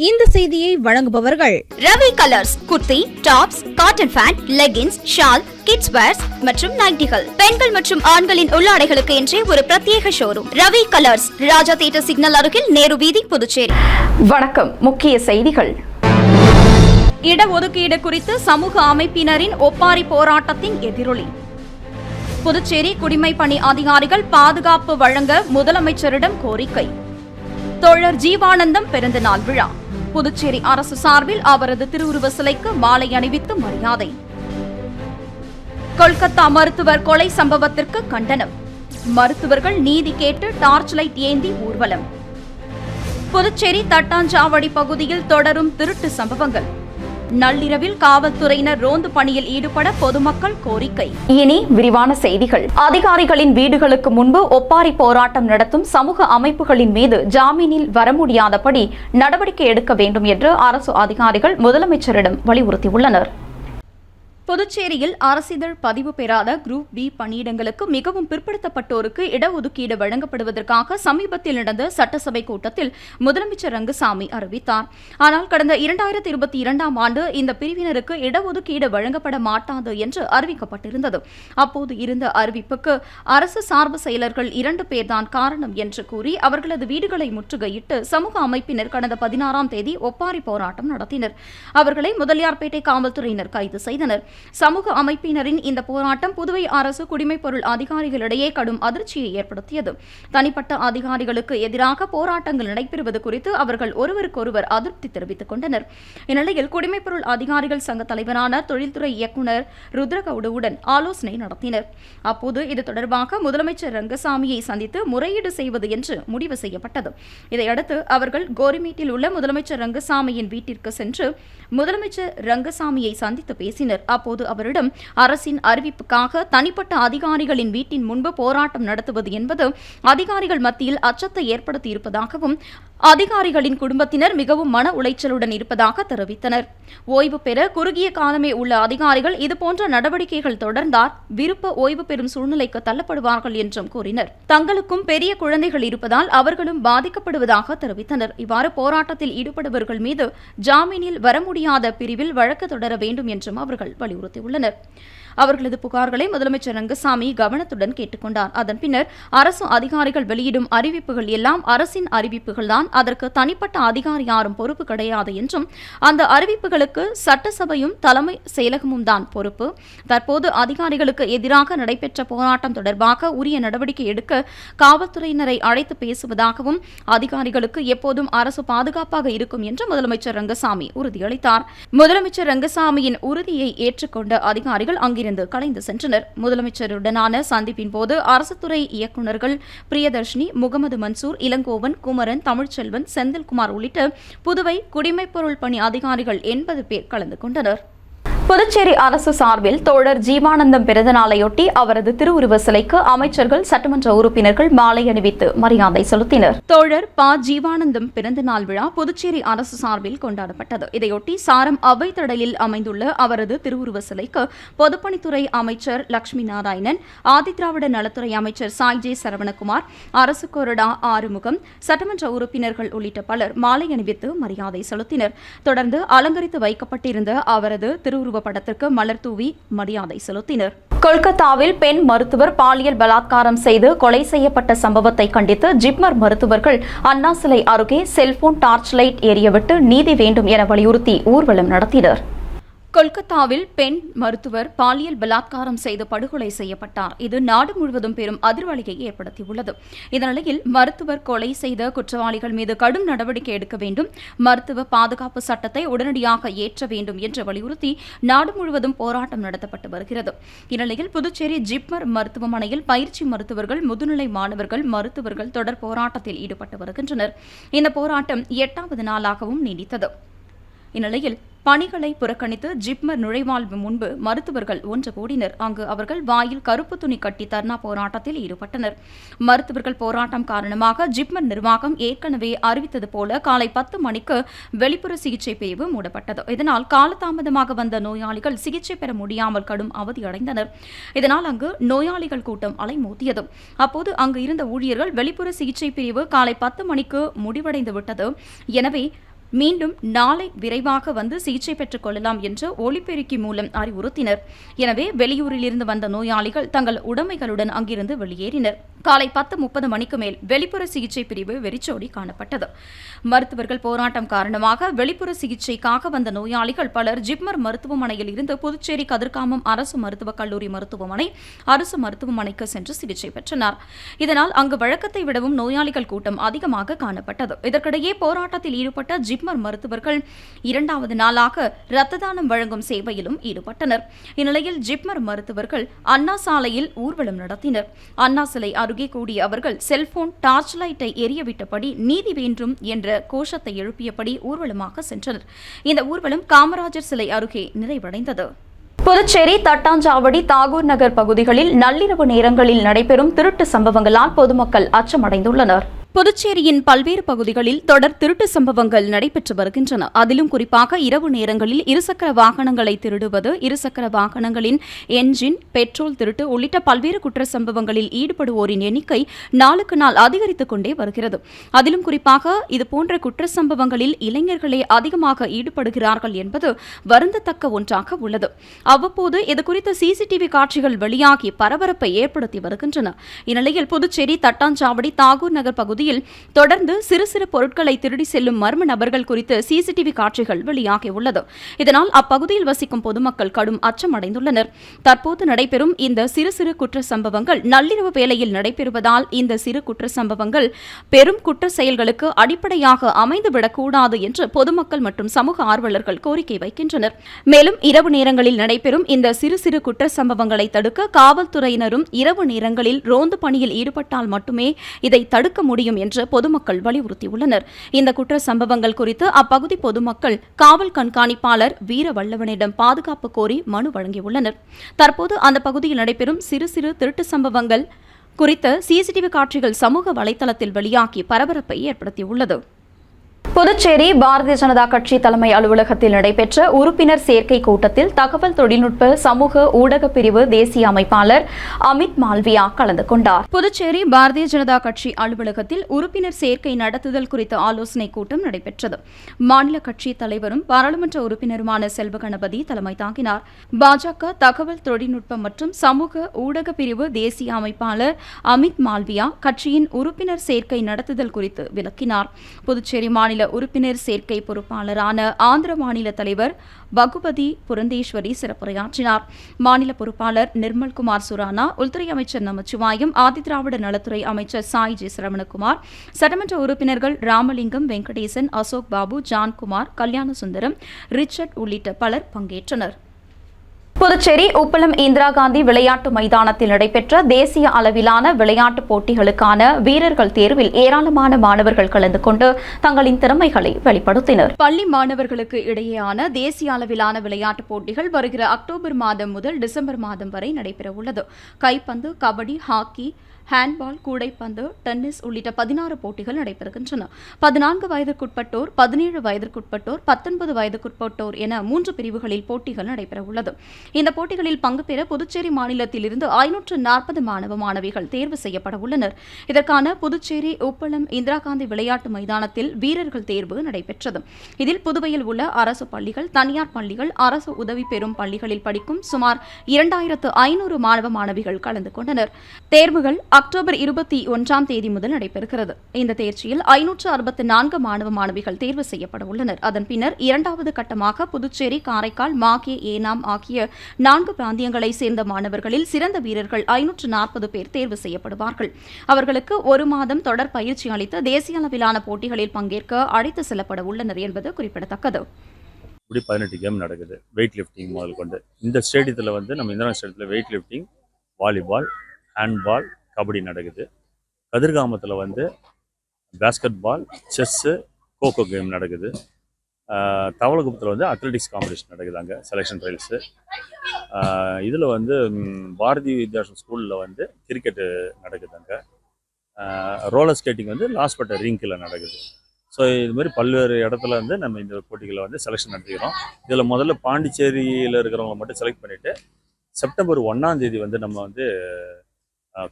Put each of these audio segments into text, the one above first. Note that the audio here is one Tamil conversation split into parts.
இந்த செய்தியை வழங்குபவர்கள் Ravi colours kurti tops cotton pant leggings shawl kids wears மற்றும் நைட்டிகள். பெண்கள் மற்றும் ஆண்களின் உள்ளாடைகளுக்கு என்றே ஒரு பிரத்யேக showroom Ravi colours Raja theatre signal அருகில் நேரு வீதி புதுச்சேரி. வணக்கம். முக்கிய செய்திகள். இடஒதுக்கீடு குறித்து சமூக அமைப்பினரின் ஒப்பாரி போராட்டத்தின் எதிரொலி. புதுச்சேரி குடிமைப் பணி அதிகாரிகள் பாதுகாப்பு வழங்க முதலமைச்சரிடம் கோரிக்கை. தோழர் ஜீவானந்தம் பிறந்த நாள் விழா. புதுச்சேரி அரசு சார்பில் அவரது திருவுருவ சிலைக்கு மாலை அணிவித்து மரியாதை. கொல்கத்தா மருத்துவர் கொலை சம்பவத்திற்கு கண்டனம். மருத்துவர்கள் நீதி கேட்டு டார்ச் லைட் ஏந்தி ஊர்வலம். புதுச்சேரி தட்டாஞ்சாவடி பகுதியில் தொடரும் திருட்டு சம்பவங்கள். நள்ளிரவில் காவல்துறையினர் ரோந்து பணியில் ஈடுபட பொதுமக்கள் கோரிக்கை. இனி விரிவான செய்திகள். அதிகாரிகளின் வீடுகளுக்கு முன்பு ஒப்பாரி போராட்டம் நடத்தும் சமூக அமைப்புகளின் மீது ஜாமீனில் வர முடியாதபடி நடவடிக்கை எடுக்க வேண்டும் என்று அரசு அதிகாரிகள் முதலமைச்சரிடம் வலியுறுத்தியுள்ளனர். புதுச்சேரியில் அரசிதழ் பதிவு பெறாத குரூப் பி பணியிடங்களுக்கு மிகவும் பிற்படுத்தப்பட்டோருக்கு இடஒதுக்கீடு வழங்கப்படுவதற்காக சமீபத்தில் நடந்த சட்டசபை கூட்டத்தில் முதலமைச்சர் ரங்கசாமி அறிவித்தார். ஆனால் கடந்த இரண்டாயிரத்தி இருபத்தி இரண்டாம் ஆண்டு இந்த பிரிவினருக்கு இடஒதுக்கீடு வழங்கப்பட மாட்டாது என்று அறிவிக்கப்பட்டிருந்தது. அப்போது இருந்த அறிவிப்புக்கு அரசு சார்பு செயலர்கள் இரண்டு பேர்தான் காரணம் என்று கூறி அவர்களது வீடுகளை முற்றுகையிட்டு சமூக அமைப்பினர் கடந்த பதினாறாம் தேதி ஒப்பாரி போராட்டம் நடத்தினர். அவர்களை முதலியார்பேட்டை காவல்துறையினர் கைது செய்தனர். சமூக அமைப்பினரின் இந்த போராட்டம் புதுவை அரசு குடிமைப் பொருள் அதிகாரிகளிடையே கடும் அதிர்ச்சியை ஏற்படுத்தியது. தனிப்பட்ட அதிகாரிகளுக்கு எதிராக போராட்டங்கள் நடைபெறுவது குறித்து அவர்கள் ஒருவருக்கொருவர் அதிருப்தி தெரிவித்துக் கொண்டனர். இந்நிலையில் குடிமைப் பொருள் அதிகாரிகள் சங்க தலைவரான தொழில்துறை இயக்குநர் ருத்ரகவுடுவுடன் ஆலோசனை நடத்தினர். அப்போது இது தொடர்பாக முதலமைச்சர் ரங்கசாமியை சந்தித்து முறையீடு செய்வது என்று முடிவு செய்யப்பட்டது. இதையடுத்து அவர்கள் கோரிமேட்டில் உள்ள முதலமைச்சர் ரங்கசாமியின் வீட்டிற்கு சென்று முதலமைச்சர் ரங்கசாமியை சந்தித்து பேசினர். அப்போது அவரிடம் அரசின் அறிவிப்புக்காக தனிப்பட்ட அதிகாரிகளின் வீட்டின் முன்பு போராட்டம் நடத்துவது என்பது அதிகாரிகள் மத்தியில் அச்சத்தை ஏற்படுத்தியிருப்பதாகவும் அதிகாரிகளின் குடும்பத்தினர் மிகவும் மன உளைச்சலுடன் இருப்பதாக தெரிவித்தனர். ஓய்வு பெற குறுகிய காலமே உள்ள அதிகாரிகள் இதுபோன்ற நடவடிக்கைகள் தொடர்ந்தால் விருப்ப ஓய்வு பெறும் சூழ்நிலைக்கு தள்ளப்படுவார்கள் என்றும் கூறினர். தங்களுக்கும் பெரிய குழந்தைகள் இருப்பதால் அவர்களும் பாதிக்கப்படுவதாக தெரிவித்தனர். இவ்வாறு போராட்டத்தில் ஈடுபடுபவர்கள் மீது ஜாமீனில் வர முடியாத பிரிவில் வழக்கு தொடர வேண்டும் என்றும் அவர்கள் வலியுறுத்தியுள்ளனர். அவர்களது புகார்களை முதலமைச்சர் ரங்கசாமி கவனத்துடன் கேட்டுக்கொண்டார். அதன் பின்னர் அரசு அதிகாரிகள் வெளியிடும் அறிவிப்புகள் எல்லாம் அரசின் அறிவிப்புகள்தான். அதற்கு தனிப்பட்ட அதிகாரி யாரும் பொறுப்பு கிடையாது என்றும் அந்த அறிவிப்புகளுக்கு சட்டசபையும் தலைமை செயலகமும் தான் பொறுப்பு. தற்போது அதிகாரிகளுக்கு எதிராக நடைபெற்ற போராட்டம் தொடர்பாக உரிய நடவடிக்கை எடுக்க காவல்துறையினரை அழைத்து பேசுவதாகவும் அதிகாரிகளுக்கு எப்போதும் அரசு பாதுகாப்பாக இருக்கும் என்று முதலமைச்சர் ரங்கசாமி உறுதியளித்தார். முதலமைச்சர் ரங்கசாமியின் உறுதியை ஏற்றுக்கொண்ட அதிகாரிகள் அங்கிருந்து கலைந்து சென்றனர். முதலமைச்சருடனான சந்திப்பின் போது அரசு துறை இயக்குநர்கள் பிரியதர்ஷினி முகமது மன்சூர் இளங்கோவன் குமரன் தமிழ்ச்செல்வன் செந்தில்குமார் உள்ளிட்ட புதுவை குடிமைப்பொருள் பணி அதிகாரிகள் எண்பது பேர் கலந்து கொண்டனர். புதுச்சேரி அரசு சார்பில் தோழர் ஜீவானந்தம் பிறந்த நாளையொட்டி அவரது திருவுருவ சிலைக்கு அமைச்சர்கள் சட்டமன்ற உறுப்பினர்கள் மாலை அணிவித்து மரியாதை செலுத்தினர். தோழர் ப. ஜீவானந்தம் பிறந்தநாள் விழா புதுச்சேரி அரசு சார்பில் கொண்டாடப்பட்டது. இதையொட்டி சாரம் அவைத்தடலில் அமைந்துள்ள அவரது திருவுருவ சிலைக்கு பொதுப்பணித்துறை அமைச்சர் லட்சுமி நாராயணன் ஆதிதிராவிட நலத்துறை அமைச்சர் சாய் ஜே சரவணகுமார் அரசு கொறடா ஆறுமுகம் சட்டமன்ற உறுப்பினர்கள் உள்ளிட்ட பலர் மாலை அணிவித்து மரியாதை செலுத்தினர். தொடர்ந்து அலங்கரித்து வைக்கப்பட்டிருந்த அவரது திருவுருவ படத்திற்கு மலர் தூவி மரியாதை செலுத்தினர். கொல்கத்தாவில் பெண் மருத்துவர் பாலியல் பலாத்காரம் செய்து கொலை செய்யப்பட்ட சம்பவத்தை கண்டித்து ஜிப்மர் மருத்துவர்கள் அண்ணா சிலை அருகே செல்போன் டார்ச் லைட் எரியவிட்டு நீதி வேண்டும் என வலியுறுத்தி ஊர்வலம் நடத்தினர். கொல்கத்தாவில் பெண் மருத்துவர் பாலியல் பலாத்காரம் செய்து படுகொலை செய்யப்பட்டார். இது நாடு முழுவதும் பெரும் அதிர்வலியை ஏற்படுத்தியுள்ளது. இந்த மருத்துவர் கொலை செய்த குற்றவாளிகள் மீது கடும் நடவடிக்கை எடுக்க வேண்டும். மருத்துவ பாதுகாப்பு சட்டத்தை உடனடியாக ஏற்ற வேண்டும் என்று வலியுறுத்தி நாடு முழுவதும் போராட்டம் நடத்தப்பட்டு வருகிறது. இந்நிலையில் புதுச்சேரி ஜிப்மர் மருத்துவமனையில் பயிற்சி மருத்துவர்கள் முதுநிலை மாணவர்கள் மருத்துவர்கள் தொடர் போராட்டத்தில் ஈடுபட்டு வருகின்றனர். இந்த போராட்டம் எட்டாவது நாளாகவும் நீடித்தது. இந்நிலையில் பணிகளை புறக்கணித்து ஜிப்மர் நுழைவாழ்வு முன்பு மருத்துவர்கள் ஒன்று கூடினர். அங்கு அவர்கள் வாயில் கருப்பு துணி கட்டி தர்ணா போராட்டத்தில் ஈடுபட்டனர். மருத்துவர்கள் போராட்டம் காரணமாக ஜிப்மர் நிர்வாகம் ஏற்கனவே அறிவித்தது போல காலை பத்து மணிக்கு வெளிப்புற சிகிச்சை பிரிவு மூடப்பட்டது. இதனால் காலதாமதமாக வந்த நோயாளிகள் சிகிச்சை பெற முடியாமல் கடும் அவதியடைந்தனர் இதனால் அங்கு நோயாளிகள் கூட்டம் அலைமோதியது. அப்போது அங்கு இருந்த ஊழியர்கள் வெளிப்புற சிகிச்சை பிரிவு காலை பத்து மணிக்கு முடிவடைந்து விட்டது எனவே மீண்டும் நாளை விரைவாக வந்து சிகிச்சை பெற்றுக் கொள்ளலாம் என்று ஒளிபெருக்கி மூலம் அறிவுறுத்தினர். எனவே வெளியூரிலிருந்து வந்த நோயாளிகள் தங்கள் உடைமைகளுடன் அங்கிருந்து வெளியேறினர். காலை பத்து முப்பது மணிக்கு மேல் வெளிப்புற சிகிச்சை பிரிவு வெறிச்சோடி காணப்பட்டது. மருத்துவர்கள் போராட்டம் காரணமாக வெளிப்புற சிகிச்சைக்காக வந்த நோயாளிகள் பலர் ஜிப்மர் மருத்துவமனையில் இருந்து புதுச்சேரி கதிர்காமம் அரசு மருத்துவக் கல்லூரி மருத்துவமனை அரசு மருத்துவமனைக்கு சென்று சிகிச்சை பெற்றனர். இதனால் அங்கு வழக்கத்தை விடவும் நோயாளிகள் கூட்டம் அதிகமாக காணப்பட்டது. இதற்கிடையே போராட்டத்தில் ஈடுபட்ட ஜிப்மர் மருத்துவர்கள் இரண்டாவது நாளாக இரத்த தானம் வழங்கும் சேவையிலும் ஈடுபட்டனர். இந்நிலையில் ஜிப்மர் மருத்துவர்கள் அண்ணா சாலையில் ஊர்வலம் நடத்தினர். அண்ணா சிலை அருகே கூடிய அவர்கள் செல்போன் டார்ச் லைட்டை எரியவிட்டபடி நீதி வேண்டும் என்ற கோஷத்தை எழுப்பியபடி ஊர்வலமாக சென்றனர். இந்த ஊர்வலம் காமராஜர் சிலை அருகே நிறைவடைந்தது. புதுச்சேரி தட்டாஞ்சாவடி தாகூர் நகர் பகுதிகளில் நள்ளிரவு நேரங்களில் நடைபெறும் திருட்டு சம்பவங்களால் பொதுமக்கள் அச்சமடைந்துள்ளனர். புதுச்சேரியின் பல்வேறு பகுதிகளில் தொடர் திருட்டு சம்பவங்கள் நடைபெற்று வருகின்றன. அதிலும் குறிப்பாக இரவு நேரங்களில் இருசக்கர வாகனங்களை திருடுவது இருசக்கர வாகனங்களின் என்ஜின் பெட்ரோல் திருட்டு உள்ளிட்ட பல்வேறு குற்ற சம்பவங்களில் ஈடுபடுவோரின் எண்ணிக்கை நாளுக்கு நாள் அதிகரித்துக் கொண்டே வருகிறது. அதிலும் குறிப்பாக இதுபோன்ற குற்ற சம்பவங்களில் இளைஞர்களே அதிகமாக ஈடுபடுகிறார்கள் என்பது வருந்தத்தக்க ஒன்றாக உள்ளது. அவ்வப்போது இதுகுறித்த சிசிடிவி காட்சிகள் வெளியாகி பரபரப்பை ஏற்படுத்தி வருகின்றன. இந்நிலையில் புதுச்சேரி தட்டாஞ்சாவடி தாகூர் நகர் பகுதியில் தொடர்ந்து சிறு சிறு பொருட்களை திருடி செல்லும் மர்ம நபர்கள் குறித்து சிசிடிவி காட்சிகள் வெளியாகியுள்ளது. இதனால் அப்பகுதியில் வசிக்கும் பொதுமக்கள் கடும் அச்சமடைந்துள்ளனர். தற்போது நடைபெறும் இந்த சிறு சிறு குற்ற சம்பவங்கள் நள்ளிரவு வேளையில் நடைபெறுவதால் இந்த சிறு குற்ற சம்பவங்கள் பெரும் குற்ற செயல்களுக்கு அடிப்படையாக அமைந்துவிடக்கூடாது என்று பொதுமக்கள் மற்றும் சமூக ஆர்வலர்கள் கோரிக்கை வைக்கின்றனர். மேலும் இரவு நேரங்களில் நடைபெறும் இந்த சிறு சிறு குற்ற சம்பவங்களை தடுக்க காவல்துறையினரும் இரவு நேரங்களில் ரோந்து பணியில் ஈடுபட்டால் மட்டுமே இதை தடுக்க முடியும் என்று பொதுமக்கள் வலியுறுத்தியுள்ளனர். இந்த குற்ற சம்பவங்கள் குறித்து அப்பகுதி பொதுமக்கள் காவல் கண்காணிப்பாளர் வீரவல்லவனிடம் பாதுகாப்பு கோரி மனு வழங்கியுள்ளனர். தற்போது அந்த பகுதியில் நடைபெறும் சிறு சிறு திருட்டு சம்பவங்கள் குறித்த சிசிடிவி காட்சிகள் சமூக வலைதளத்தில் வெளியாகி பரபரப்பை ஏற்படுத்தியுள்ளது. புதுச்சேரி பாரதிய ஜனதா கட்சி தலைமை அலுவலகத்தில் நடைபெற்ற உறுப்பினர் சேர்க்கை கூட்டத்தில் தகவல் தொழில்நுட்ப சமூக ஊடக பிரிவு தேசிய அமைப்பாளர் அமித் மால்வியா கலந்து கொண்டார். புதுச்சேரி பாரதிய ஜனதா கட்சி அலுவலகத்தில் உறுப்பினர் சேர்க்கை நடத்துதல் குறித்த ஆலோசனைக் கூட்டம் நடைபெற்றது. மாநில கட்சி தலைவரும் பாராளுமன்ற உறுப்பினருமான செல்வ கணபதி தலைமை தாங்கினார். பாஜக தகவல் தொழில்நுட்பம் மற்றும் சமூக ஊடக பிரிவு தேசிய அமைப்பாளர் அமித் மால்வியா கட்சியின் உறுப்பினர் சேர்க்கை நடத்துதல் குறித்து விளக்கினார். புதுச்சேரி மாநில உறுப்பினர் சேர்க்கை பொறுப்பாளரான ஆந்திர மாநில தலைவர் பகுபதி புரந்தேஸ்வரி சிறப்புரையாற்றினார். மாநில பொறுப்பாளர் நிர்மல்குமார் சுரானா உள்துறை அமைச்சர் நமச்சிவாயம் ஆதிதிராவிட நலத்துறை அமைச்சர் சாய் ஜி சரவணகுமார் சட்டமன்ற உறுப்பினர்கள் ராமலிங்கம் வெங்கடேசன் அசோக் பாபு ஜான்குமார் கல்யாண சுந்தரம் ரிச்சர்ட் உள்ளிட்ட பலர் பங்கேற்றனர். புதுச்சேரி உப்பளம் இந்திரா காந்தி விளையாட்டு மைதானத்தில் நடைபெற்ற தேசிய அளவிலான விளையாட்டுப் போட்டிகளுக்கான வீரர்கள் தேர்வில் ஏராளமான மாணவர்கள் கலந்து கொண்டு தங்களின் திறமைகளை வெளிப்படுத்தினர். பள்ளி மாணவர்களுக்கு இடையேயான தேசிய அளவிலான விளையாட்டுப் போட்டிகள் வருகிற அக்டோபர் மாதம் முதல் டிசம்பர் மாதம் வரை நடைபெறவுள்ளது. கைப்பந்து கபடி ஹாக்கி ஹேண்ட்பால் கூடைப்பந்து டென்னிஸ் உள்ளிட்ட பதினாறு போட்டிகள் நடைபெறுகின்றன. பதினான்கு வயதிற்குட்பட்டோர் பதினேழு வயதிற்குட்பட்டோர் பத்தொன்பது வயதுக்குட்பட்டோர் என மூன்று பிரிவுகளில் போட்டிகள் நடைபெறவுள்ளது. இந்த போட்டிகளில் பங்கு பெற புதுச்சேரி மாநிலத்திலிருந்து ஐநூற்று நாற்பது மாணவ மாணவிகள் தேர்வு செய்யப்பட உள்ளனர் இதற்கான புதுச்சேரி உப்பளம் இந்திரா காந்தி விளையாட்டு மைதானத்தில் வீரர்கள் தேர்வு நடைபெற்றது. இதில் புதுவையில் உள்ள அரசு பள்ளிகள் தனியார் பள்ளிகள் அரசு உதவி பெறும் பள்ளிகளில் படிக்கும் சுமார் இரண்டாயிரத்து ஐநூறு மாணவ மாணவிகள் கலந்து கொண்டனர். தேர்வுகள் அக்டோபர் இருபத்தி ஒன்றாம் தேதி முதல் நடைபெறுகிறது. இந்த தேர்ச்சியில் ஐநூற்று அறுபத்தி நான்கு மாணவ மாணவிகள் தேர்வு செய்யப்பட உள்ளனர். அதன் பின்னர் இரண்டாவது கட்டமாக புதுச்சேரி காரைக்கால் மாகே ஏனாம் ஆகிய நான்கு பிராந்தியங்களை சேர்ந்த மாணவர்களில் சிறந்த வீரர்கள் ஐநூற்று நாற்பது பேர் தேர்வு செய்யப்படுவார்கள். அவர்களுக்கு ஒரு மாதம் தொடர் பயிற்சி அளித்து தேசிய அளவிலான போட்டிகளில் பங்கேற்க அழைத்து செல்லப்பட உள்ளனர் என்பது குறிப்பிடத்தக்கது. இப்படி பதினெட்டு கேம் நடக்குது. வெயிட் லிஃப்டிங் முதல் கொண்டு. இந்த ஸ்டேடியத்தில் வந்து நம்ம இந்திரா ஸ்டேடியத்தில் weight lifting volleyball handball kabaddi நடக்குது. கதிர்காமத்தில் வந்து basketball chess kho kho game நடக்குது தவளகுப்பத்தில் வந்து அத்லெட்டிக்ஸ் காம்படிஷன் நடக்குது அங்கே செலெக்ஷன் ட்ரையல்ஸு இதில் வந்து பாரதி வித்யாசம் ஸ்கூலில் வந்து கிரிக்கெட்டு நடக்குது அங்கே. ரோலர் ஸ்கேட்டிங் வந்து லாஸ்பட்ட ரிங்கில் நடக்குது. ஸோ இது மாதிரி பல்வேறு இடத்துல வந்து நம்ம இந்த போட்டிகளை வந்து செலெக்ஷன் நடத்திக்கிறோம். இதில் முதல்ல பாண்டிச்சேரியில் இருக்கிறவங்க மட்டும் செலக்ட் பண்ணிவிட்டு செப்டம்பர் ஒன்றாம் தேதி வந்து நம்ம வந்து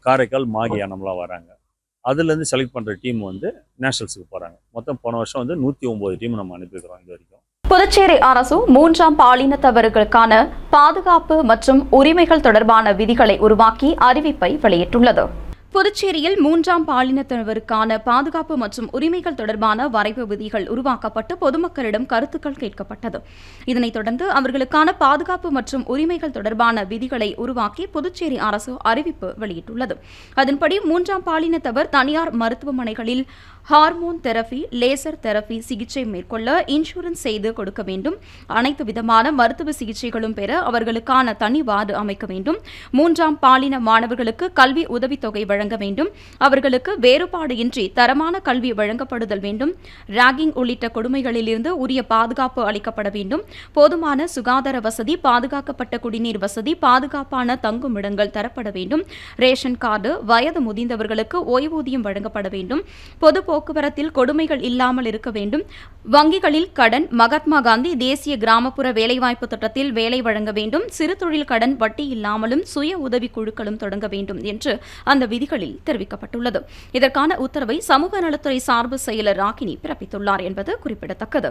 காரைக்கால் மாகி யானம்லாம் வராங்க. அதுலேருந்து செலக்ட் பண்ணுற டீம் வந்து நேஷனல்ஸுக்கு போகிறாங்க மொத்தம் போன வருஷம் வந்து நூற்றி ஒம்பது டீம் நம்ம அனுப்பியிருக்கிறோம் இது வரைக்கும். புதுச்சேரி அரசு மூன்றாம் பாலினத்தவர்களுக்கான பாதுகாப்பு மற்றும் உரிமைகள் தொடர்பான விதிகளை உருவாக்கி அறிவிப்பை வெளியிட்டுள்ளது. புதுச்சேரியில் மூன்றாம் பாலினத்தினருக்கான பாதுகாப்பு மற்றும் உரிமைகள் தொடர்பான வரைவு விதிகள் உருவாக்கப்பட்டு பொதுமக்களிடம் கருத்துக்கள் கேட்கப்பட்டது. இதனைத் தொடர்ந்து அவர்களுக்கான பாதுகாப்பு மற்றும் உரிமைகள் தொடர்பான விதிகளை உருவாக்கி புதுச்சேரி அரசு அறிவிப்பு வெளியிட்டுள்ளது. அதன்படி மூன்றாம் பாலினத்தவர் தனியார் மருத்துவமனைகளில் ஹார்மோன் தெரபி லேசர் தெரபி சிகிச்சை மேற்கொள்ள இன்சூரன்ஸ் செய்து கொடுக்க வேண்டும். அனைத்து விதமான மருத்துவ சிகிச்சைகளும் பெற அவர்களுக்கான தனி வார்டு அமைக்க வேண்டும். மூன்றாம் பாலின மாணவர்களுக்கு கல்வி உதவித்தொகை வழங்க வேண்டும். அவர்களுக்கு வேறுபாடு இன்றி தரமான கல்வி வழங்கப்படுதல் வேண்டும். ராகிங் உள்ளிட்ட கொடுமைகளிலிருந்து உரிய பாதுகாப்பு அளிக்கப்பட வேண்டும். போதுமான சுகாதார வசதி பாதுகாக்கப்பட்ட குடிநீர் வசதி பாதுகாப்பான தங்குமிடங்கள் தரப்பட வேண்டும். ரேஷன் கார்டு வயது முதிர்ந்தவர்களுக்கு ஓய்வூதியம் வழங்கப்பட வேண்டும். பொது போக்குவரத்தில் கொடுமைகள் இல்லாமல் இருக்க வேண்டும். வங்கிகளில் கடன் மகாத்மா காந்தி தேசிய கிராமப்புற வேலைவாய்ப்பு திட்டத்தில் வேலை வழங்க வேண்டும். சிறு தொழில் கடன் வட்டி இல்லாமலும் சுய உதவி குழுக்களும் தொடங்க வேண்டும் என்று அந்த விதி செய்திகளில் தெரிவிக்கப்பட்டுள்ளது. இதற்கான உத்தரவை சமூக நலத்துறை சார்பு செயலர் ராகினி பிறப்பித்துள்ளார் என்பது குறிப்பிடத்தக்கது.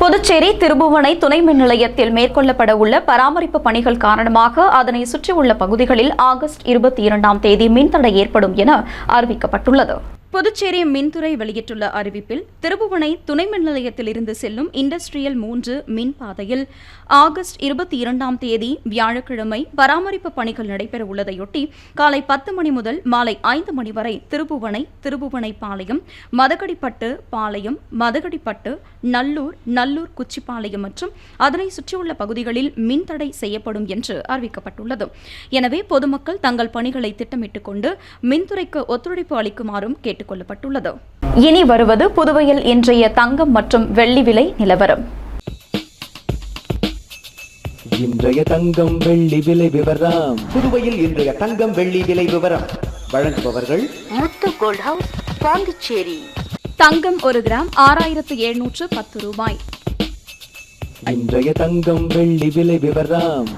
புதுச்சேரி திருபுவனை துணை மின் நிலையத்தில் மேற்கொள்ளப்பட உள்ள பராமரிப்பு பணிகள் காரணமாக அதனை சுற்றியுள்ள பகுதிகளில் ஆகஸ்ட் இருபத்தி இரண்டாம் தேதி மின்தடை ஏற்படும் என அறிவிக்கப்பட்டுள்ளது. புதுச்சேரி மின்துறை வெளியிட்டுள்ள அறிவிப்பில் திருபுவனை துணை மின் நிலையத்திலிருந்து செல்லும் இண்டஸ்ட்ரியல் மூன்று மின் பாதையில் ஆகஸ்ட் இருபத்தி இரண்டாம் தேதி வியாழக்கிழமை பராமரிப்பு பணிகள் நடைபெற உள்ளதையொட்டி காலை பத்து மணி முதல் மாலை ஐந்து மணி வரை திருபுவனை திருபுவனை பாளையம் மதகடிப்பட்டு பாளையம் மதகடிப்பட்டு நல்லூர் நல்லூர் குச்சிப்பாளையம் மற்றும் அதனை சுற்றியுள்ள பகுதிகளில் மின்தடை செய்யப்படும் என்று அறிவிக்கப்பட்டுள்ளது. எனவே பொதுமக்கள் தங்கள் பணிகளை திட்டமிட்டுக் கொண்டு மின்துறைக்கு ஒத்துழைப்பு அளிக்குமாறும் கேட்டுக் கொள்ளப்பட்டுள்ளது இனி வருவது புதுவையில் இன்றைய தங்கம் மற்றும் வெள்ளி விலை நிலவரம். இன்றைய தங்கம் வெள்ளி விலை விவரம். புதுவையில் இன்றைய தங்கம் வெள்ளி விலை விவரம். வழங்குபவர்கள் முத்து கோல்ட் ஹவுஸ் பாண்டிச்சேரி. தங்கம் ஒரு கிராம் ஆறாயிரத்து எழுநூற்று பத்து ரூபாய். இன்றைய தங்கம் வெள்ளி விலை விவரம்.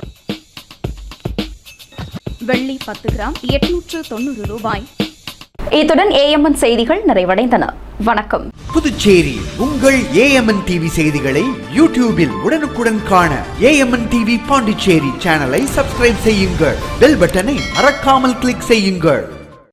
வெள்ளி பத்து கிராம் எட்நூற்று தொண்ணூறு ரூபாய். இத்துடன் ஏஎம்என் செய்திகள் நிறைவடைந்தன. வணக்கம். புதுச்சேரி உங்கள் ஏஎம்என் டிவி செய்திகளை யூடியூபில் உடனுக்குடன் காண ஏஎம்என் டிவி பாண்டிச்சேரி சேனலை சப்ஸ்கிரைப் செய்யுங்கள். பெல் பட்டனை மறக்காமல் கிளிக் செய்யுங்கள்.